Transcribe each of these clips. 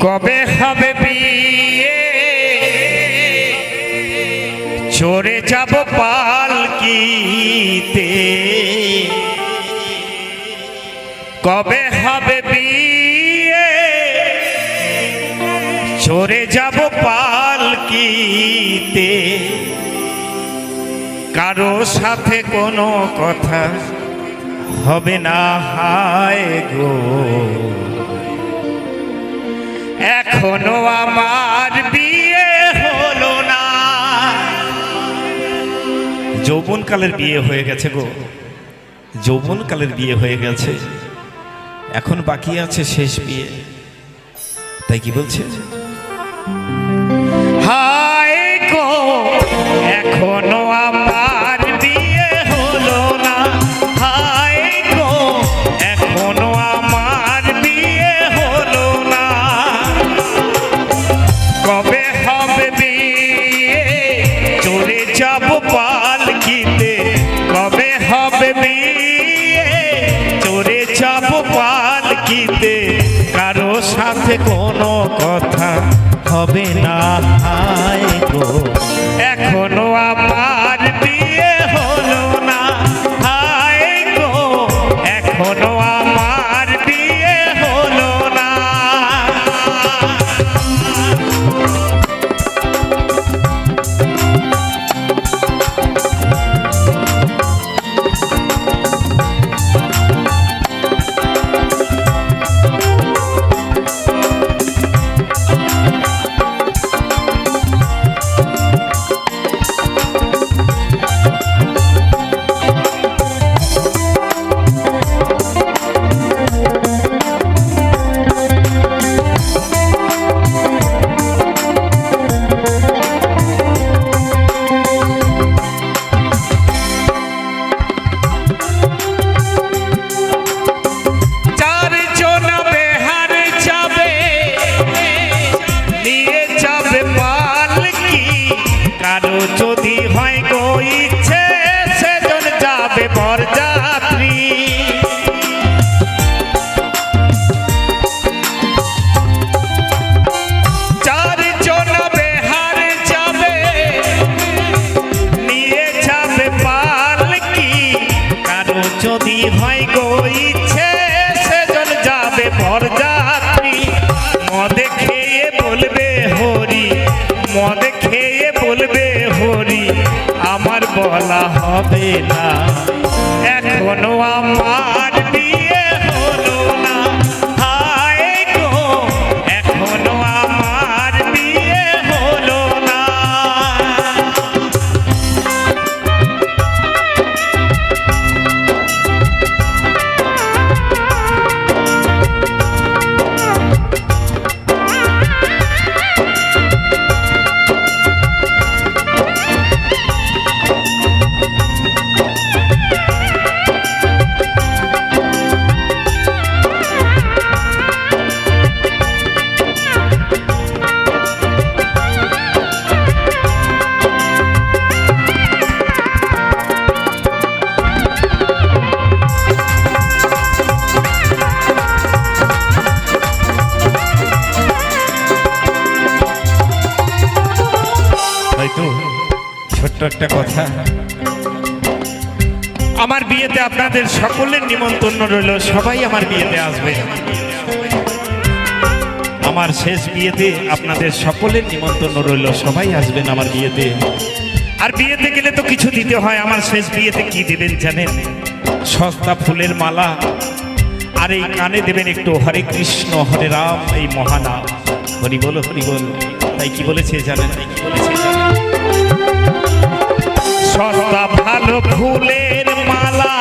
কবে হবে বিয়ে? চড়ে যাব পালকিতে। কবে হবে বিয়ে? চড়ে যাব পালকিতে। কারও সাথে কোনো কথা হবে না, হায় গো। এখনও আমার বিয়ে হলো না। যৌবনকালের বিয়ে হয়ে গেছে গো। যৌবনকালের বিয়ে হয়ে গেছে। এখন বাকি আছে শেষ বিয়ে। তাই কি বলছে? হায় গো, এখনও আমার পালকিতে কারও সাথে কোনো কথা হবে না। হায় গো। বলা হবে না। এখনও আমার একটা কথা। আমার বিয়েতে আপনাদের সকলের নিমন্ত্রণ রইল, সবাই আমার বিয়েতে আসবে। আমার শেষ বিয়েতে আপনাদের সকলের নিমন্ত্রণ রইল, সবাই আসবেন আমার বিয়েতে। আর বিয়েতে গেলে তো কিছু দিতে হয়, আমার শেষ বিয়েতে কি দেবেন জানেন? সস্তা ফুলের মালা, আর এই কানে দেবেন একটু হরে কৃষ্ণ, হরে রাম, এই মহানাম। হরি বল হরি বল, তাই কি বলেছে জানেন? তাই কি বলেছে সস্তা ভালো ফুলের মালা।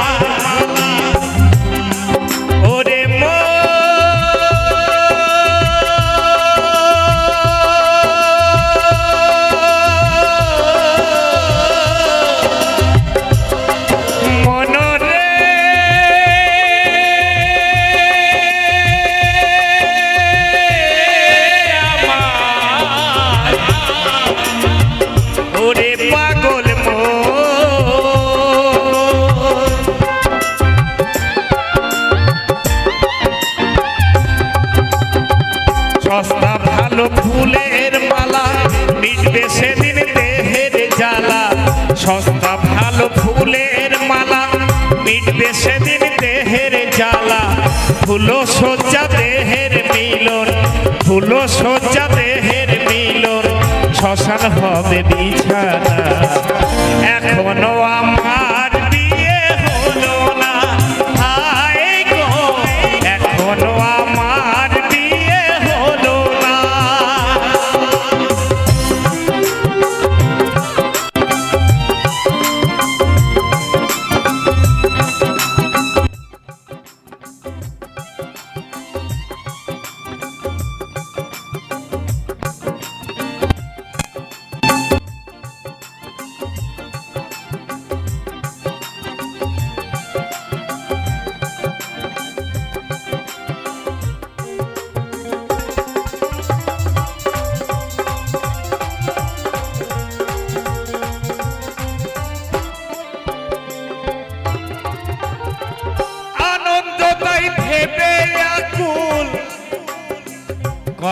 ফুলের মালা মিটবে সেদিন দেহের জ্বালা। সস্তা ভালো ফুলের মালা মিটবে সেদিন দেহের জ্বালা। ফুলো সজ্জা দেহের মিলন ফুলো সজ্জা দেহের মিলন। শ্মশান হবে বিছানা। এখনও আমার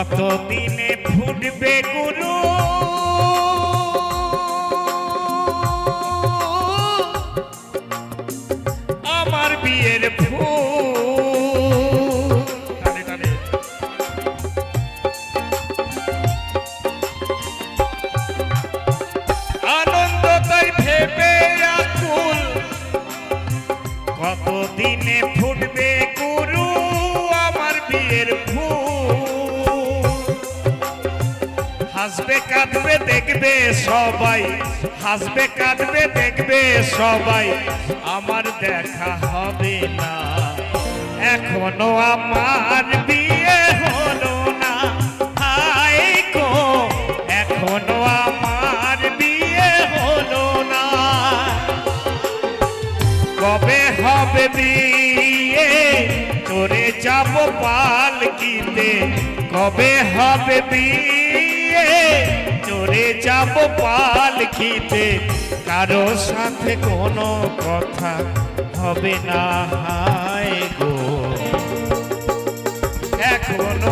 কত দিনে ফুটবে গুরু আমার বিয়ের ফুল। আনন্দ তাই ভেবে আকুল কত হাসবে, কাঁদবে, দেখবে সবাই। হাসবে, কাঁদবে, দেখবে সবাই। আমার দেখা হবে না। এখনও আমার বিয়ে হলো না। হায় গো, এখনও আমার বিয়ে হলো না। কবে হবে বিয়ে? তোরে যাব পালকিতে। কবে হবে বিয়ে? তোরে যাব পালকিতে কারও সাথে কোনো কথা হবে না হায় গো। এখনও